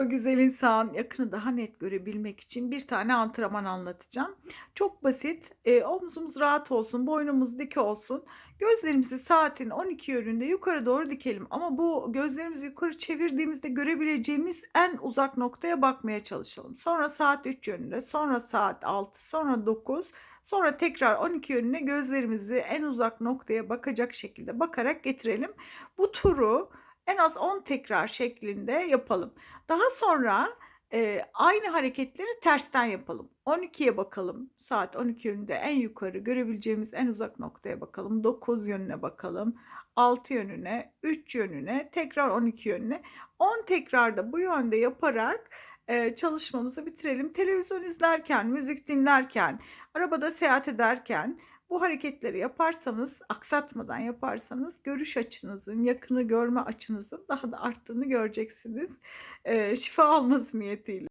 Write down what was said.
O güzel insan yakını daha net görebilmek için bir tane antrenman anlatacağım. Çok basit. E, omzumuz rahat olsun, boynumuz dik olsun. Gözlerimizi saatin 12 yönünde yukarı doğru dikelim. Ama bu gözlerimizi yukarı çevirdiğimizde görebileceğimiz en uzak noktaya bakmaya çalışalım. Sonra saat 3 yönünde, sonra saat 6, sonra 9, sonra tekrar 12 yönüne gözlerimizi en uzak noktaya bakacak şekilde bakarak getirelim. Bu turu az 10 tekrar şeklinde yapalım. Daha sonra e, aynı hareketleri tersten yapalım. 12'ye bakalım. Saat 12 yönünde en yukarı görebileceğimiz en uzak noktaya bakalım. 9 yönüne bakalım. 6 yönüne, 3 yönüne, tekrar 12 yönüne. 10 tekrarda bu yönde yaparak e, çalışmamızı bitirelim. Televizyon izlerken, müzik dinlerken, arabada seyahat ederken bu hareketleri yaparsanız, aksatmadan yaparsanız görüş açınızın, yakını görme açınızın daha da arttığını göreceksiniz. Eee, şifa alması niyetiyle.